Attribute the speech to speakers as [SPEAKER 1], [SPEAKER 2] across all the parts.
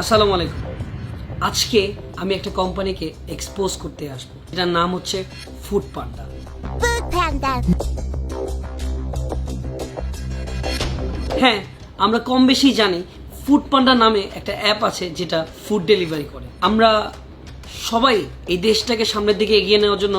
[SPEAKER 1] আসসালামু আলাইকুম। আজকে আমি একটা কোম্পানিকে এক্সপোজ করতে আসব। এটার নাম হচ্ছে ফুড পান্ডা হ্যাঁ আমরা কম বেশি জানি ফুড পান্ডা নামে একটা অ্যাপ আছে যেটা ফুড ডেলিভারি করে। আমরা সবাই এই দেশটাকে সামনের দিকে এগিয়ে নেওয়ার জন্য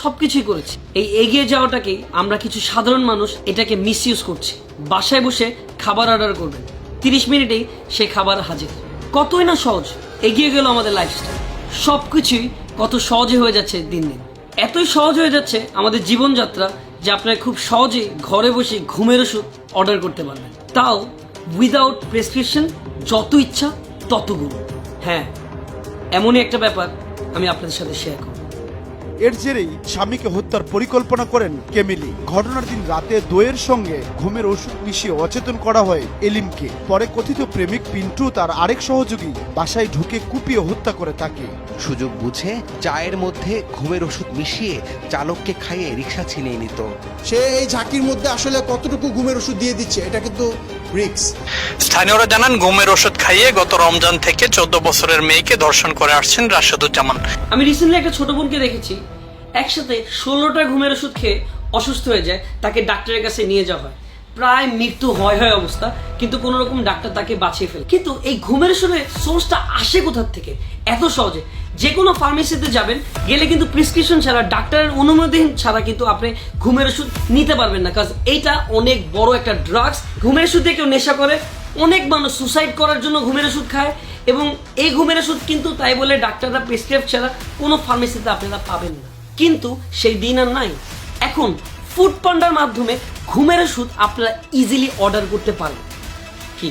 [SPEAKER 1] সবকিছুই করেছি। এই এগিয়ে যাওয়াটাকেই আমরা কিছু সাধারণ মানুষ এটাকে মিসইউজ করছি। বাসায় বসে খাবার অর্ডার করবেন। তিরিশ মিনিটেই সেই খাবার হাজির। কতই না সহজ, এগিয়ে গেল আমাদের লাইফস্টাইল সব কিছুই কত সহজে হয়ে যাচ্ছে দিন দিন। এতই সহজ হয়ে যাচ্ছে আমাদের জীবনযাত্রা যে আপনারা খুব সহজে ঘরে বসে ঘুমের ওষুধ অর্ডার করতে পারবেন। তাও উইদাউট প্রেসক্রিপশন যত ইচ্ছা তত গুরু হ্যাঁ এমনই একটা ব্যাপার আমি আপনাদের সাথে শেয়ার করব।
[SPEAKER 2] এর জেরেই স্বামীকে হত্যার পরিকল্পনা করেন কেমিলি। ঘটনার দিন রাতে দইয়ের সঙ্গে ঘুমের ওষুধ মিশিয়ে অচেতন করা হয় এলিমকে। পরে কথিত প্রেমিক পিন্টু তার আরেক সহযোগী বাসায় ঢুকে কুপিয়ে হত্যা করে তাকে।
[SPEAKER 3] সুযোগ বুঝে চায়ের মধ্যে ঘুমের ওষুধ মিশিয়ে চালককে খাইয়ে রিক্সা ছিনিয়ে নিত।
[SPEAKER 4] সে এই ঝাঁকির মধ্যে আসলে কতটুকু ঘুমের ওষুধ দিয়ে দিচ্ছে এটা কিন্তু রিক্স
[SPEAKER 5] স্থানীয়রা জানান ঘুমের ওষুধ খাইয়ে গত রমজান থেকে চোদ্দ বছরের মেয়েকে ধর্ষণ করে আসছেন রাশেদুজ্জামান।
[SPEAKER 1] আমি রিসেন্টলি একটা ছোট বোনকে দেখেছি। একসাথে ষোলোটা ঘুমের ওষুধ খেয়ে অসুস্থ হয়ে যায়, তাকে ডাক্তারের কাছে নিয়ে যাওয়া হয়। প্রায় মৃত্যু হয় হয় অবস্থা, কিন্তু কোন রকম ডাক্তার তাকে বাঁচিয়ে ফেলে। কিন্তু এই ঘুমের ওষুধের সোর্সটা আসে কোথার থেকে? এত সহজে। যে কোনো ফার্মেসিতে যাবেন, গেলে কিন্তু প্রেসক্রিপশন ছাড়া, ডাক্তারের অনুমতি ছাড়া কিন্তু আপনি ঘুমের ওষুধ নিতে পারবেন না কাজ এইটা অনেক বড় একটা ড্রাগস ঘুমের ওষুধ দিয়ে কেউ নেশা করে, অনেক মানুষ সুসাইড করার জন্য ঘুমের ওষুধ খায় এবং এই ঘুমের ওষুধ কিন্তু তাই বলে ডাক্তাররা প্রেসক্রাইব ছাড়া কোনো ফার্মেসিতে আপনারা পাবেন না। কিন্তু সেই দিন আর নাই। এখন ফুড পান্ডার মাধ্যমে ঘুমের ওষুধ আপনারা ইজিলি অর্ডার করতে পারেন কি?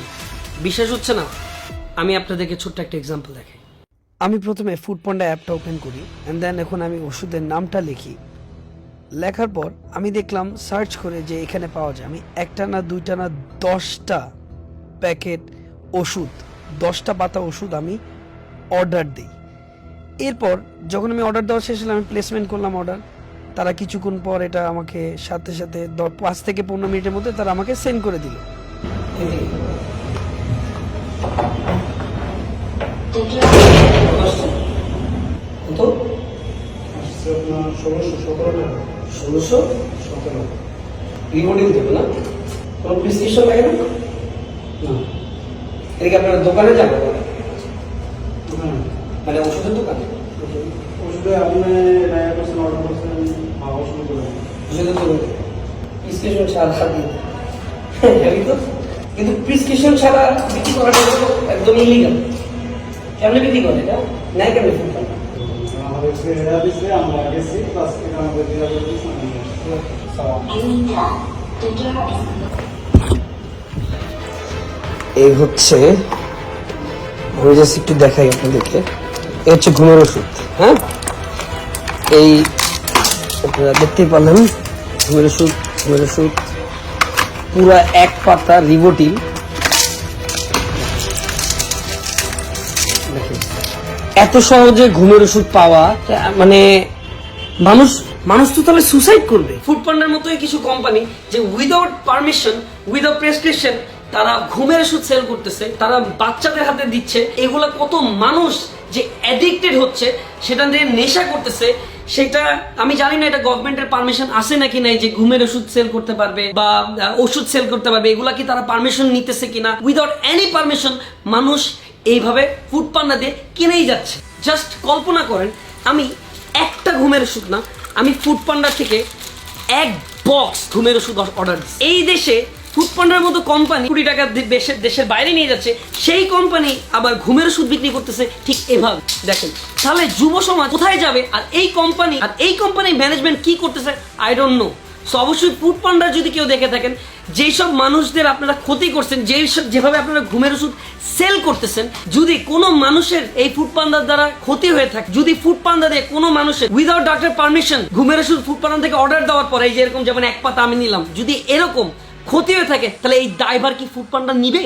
[SPEAKER 1] বিশ্বাস হচ্ছে না? আমি আপনাদেরকে ছোট্ট একটা এক্সাম্পল দেখাই। আমি প্রথমে ফুড পান্ডা অ্যাপটা ওপেন করি অ্যান্ড দেন এখন আমি ওষুধের নামটা লিখি। লেখার পর আমি দেখলাম সার্চ করে যে এখানে পাওয়া যায়। আমি একটা না দুইটা না দশটা প্যাকেট ওষুধ, দশটা পাতা ওষুধ আমি অর্ডার দিই। এরপর যখন আমি অর্ডার দেওয়া শেষ হলে, আমি প্লেসমেন্ট করলাম অর্ডার তারা কিছুক্ষণ পর এটা আমাকে সাথে সাথে পাঁচ থেকে পনেরো মিনিটের মধ্যে তারা আমাকে সেন্ড করে দিল। আপনার দোকানে যাব মানে ওষুধের দোকানে?
[SPEAKER 6] ওষুধে আপনি রায় করছেন অর্ডার করছেন খাওয়া শুরু করলেন
[SPEAKER 1] ওষুধের দোকানে প্রেসক্রিপশন ছাড়া দিন জানি তো। কিন্তু প্রেসক্রিপশন ছাড়া বিক্রি করাটা তো একদম ইলিগাল কেমনে বিক্রি করে এটা? নাই কেমনে
[SPEAKER 6] আমাদের আমরা গেছি প্লাস আমাদের দেওয়া
[SPEAKER 1] এই হচ্ছে আমি জাস্ট একটু দেখাই আপনাদেরকে। হচ্ছে ঘুমের ওষুধ হ্যাঁ? এই আপনারা দেখতেই পারলেন, ঘুমের ওষুধ ঘুমের ওষুধ, পুরা এক পাতা রিবোটিল এত সহজে ঘুমের ওষুধ পাওয়া মানে মানুষ মানুষ তো তাহলে সুসাইড করবে। ফুড পান্ডার মতোই কিছু কোম্পানি যে উইদাউট পারমিশন উইদাউট প্রেসক্রিপশন তারা ঘুমের ওষুধ সেল করতেছে, তারা বাচ্চাদের হাতে দিচ্ছে, এগুলা কত মানুষ যে অ্যাডিক্টেড হচ্ছে, সেটা দিয়ে নেশা করতেছে, সেটা আমি জানি না এটা গভর্নমেন্টের পারমিশন আছে নাকি নাই যে ঘুমের ওষুধ সেল করতে পারবে বা ওষুধ সেল করতে পারবে। এগুলা কি তারা পারমিশন নিতেছে কিনা? উইদাউট এনি পারমিশন মানুষ এইভাবে ফুড পান্ডা দিয়ে কিনেই যাচ্ছে। জাস্ট কল্পনা করেন, আমি একটা ঘুমের ওষুধ না, আমি ফুড পান্ডা থেকে এক বক্স ঘুমের ওষুধ অর্ডার দিই এই দেশে ফুড পান্ডার মতো কোম্পানি কোটি টাকা দেশের দেশের বাইরে নিয়ে যাচ্ছে, সেই কোম্পানি আবার ঘুমের ওষুধ বিক্রি করতেছে ঠিক এভাবে। দেখেন, তাহলে যুব সমাজ কোথায় যাবে? আর এই কোম্পানি আর এই কোম্পানির ম্যানেজমেন্ট কি করতেছে? আই ডোন্ট নো সো অবশ্যই ফুড যদি কেউ দেখে থাকেন, যেই সব মানুষদের আপনারা ক্ষতি করছেন, যেই সব যেভাবে আপনারা ঘুমের ওষুধ সেল করতেছেন, যদি কোনো মানুষের এই ফুড পান্ডার দ্বারা ক্ষতি হয়ে থাকে, যদি ফুড পান্ডা দিয়ে কোনো মানুষের উইদাউট ডাক্তার পারমিশন ঘুমের ওষুধ ফুড পান্ডা থেকে অর্ডার দেওয়ার পরে, এই যে এরকম যেমন এক পাতা আমি নিলাম, যদি এরকম ক্ষতি হয়ে থাকে তাহলে এই ড্রাইভার কি ফুড পান্ডা নিবে?